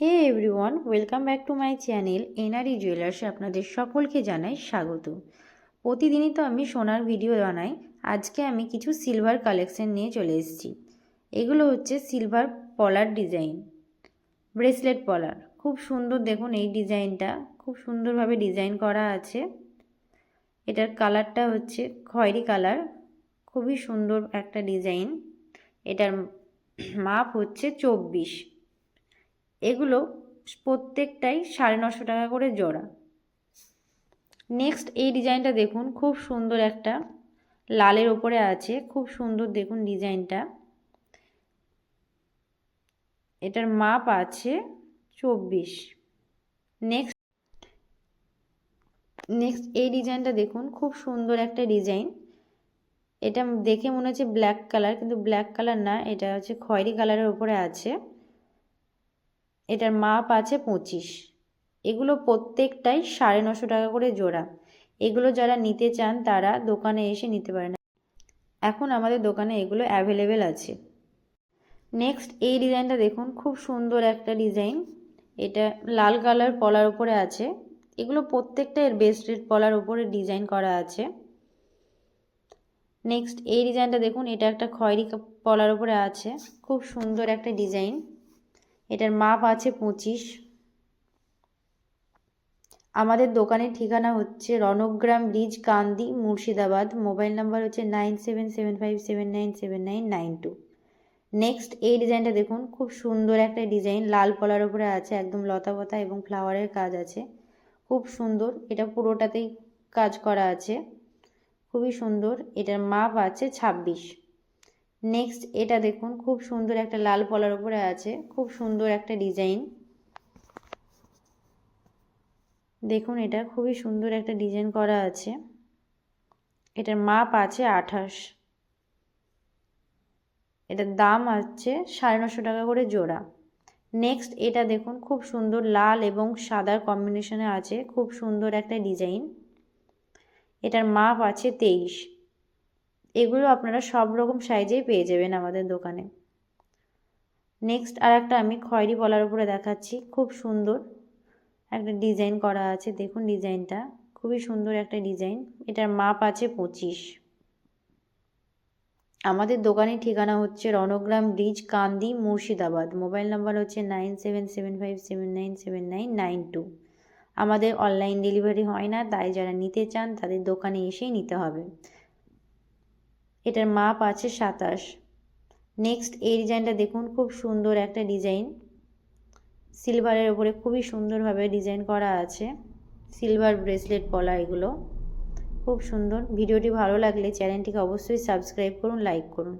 Hey everyone welcome back to my channel NRE জুয়েলার্সে আপনাদের সকলকে জানাই স্বাগত। প্রতিদিনই তো আমি সোনার ভিডিও বানাই, আজকে আমি কিছু সিলভার কালেকশন নিয়ে চলে এসেছি। এগুলো হচ্ছে সিলভার পলার ডিজাইন ব্রেসলেট পলার খুব সুন্দর দেখুন এই ডিজাইনটা খুব সুন্দরভাবে ডিজাইন করা আছে। এটার কালারটা হচ্ছে খয়েরি কালার খুবই সুন্দর একটা ডিজাইন এটার মাপ হচ্ছে চব্বিশ। এগুলো প্রত্যেকটাই সাড়ে নশো টাকা করে জোড়া। নেক্সট এই ডিজাইনটা দেখুন, খুব সুন্দর একটা লালের ওপরে আছে, খুব সুন্দর দেখুন ডিজাইনটা। এটার মাপ আছে চব্বিশ। নেক্সট নেক্সট এই ডিজাইনটা দেখুন, খুব সুন্দর একটা ডিজাইন। এটা দেখে মনে হচ্ছে ব্ল্যাক কালার কিন্তু ব্ল্যাক কালার না, এটা হচ্ছে খয়েরি কালারের ওপরে আছে। এটার মাপ আছে পঁচিশ। এগুলো প্রত্যেকটাই সাড়ে নশো টাকা করে জোড়া। এগুলো যারা নিতে চান, তারা দোকানে এসে নিতে পারেন। এখন আমাদের দোকানে এগুলো অ্যাভেলেবেল আছে। নেক্সট এই ডিজাইনটা দেখুন, খুব সুন্দর একটা ডিজাইন। এটা লাল কালার পলার উপরে আছে। এগুলো প্রত্যেকটা এর বেস্ট রেট পলার উপরে ডিজাইন করা আছে। নেক্সট এই ডিজাইনটা দেখুন, এটা একটা খয়েরি পলার উপরে আছে। খুব সুন্দর একটা ডিজাইন। এটার মাপ আছে পঁচিশ। আমাদের দোকানের ঠিকানা হচ্ছে Rangram bridge, Kandi, Murshidabad. Mobile number হচ্ছে nine seven seven five seven nine seven nine nine two. Next, এই ডিজাইনটা দেখুন, খুব সুন্দর একটা ডিজাইন। লাল পলার উপরে আছে একদম লতা পতা এবং ফ্লাওয়ারের কাজ আছে। খুব সুন্দর, এটা পুরোটাতেই কাজ করা আছে। খুবই সুন্দর, এটার মাপ আছে ছাব্বিশ। নেক্সট এটা দেখুন, খুব সুন্দর একটা লাল পলার উপরে আছে, খুব সুন্দর একটা ডিজাইন দেখুন, এটা খুবই সুন্দর একটা ডিজাইন করা আছে। এটার মাপ আছে আঠাশ। এটার দাম আছে সাড়ে নশো টাকা করে জোড়া। নেক্সট এটা দেখুন, খুব সুন্দর লাল এবং সাদার কম্বিনেশনে আছে, খুব সুন্দর একটা ডিজাইন এটার মাপ আছে তেইশ। এগুলো আপনারা সব রকম সাইজেই পেয়ে যাবেন আমাদের দোকানে। নেক্সট আর একটা আমি খয়েরি বলার উপরে দেখাচ্ছি, খুব সুন্দর। একটা ডিজাইন করা আছে, দেখুন ডিজাইনটা। খুবই সুন্দর একটা ডিজাইন, এটার মাপ আছে পঁচিশ। আমাদের দোকানের ঠিকানা হচ্ছে Rangram bridge, Kandi, Murshidabad. Mobile number হচ্ছে nine seven seven five seven nine seven nine nine two. আমাদের অনলাইন ডেলিভারি হয় না, তাই যারা নিতে চান তাদের দোকানে এসেই নিতে হবে। এটার মাপ আছে সাতাশ। নেক্সট এই ডিজাইনটা দেখুন, খুব সুন্দর একটা ডিজাইন সিলভারের ওপরে খুবই সুন্দরভাবে ডিজাইন করা আছে। সিলভার ব্রেসলেট বলা এগুলো। খুব সুন্দর। ভিডিওটি ভালো লাগলে চ্যানেলটিকে অবশ্যই সাবস্ক্রাইব করুন লাইক করুন।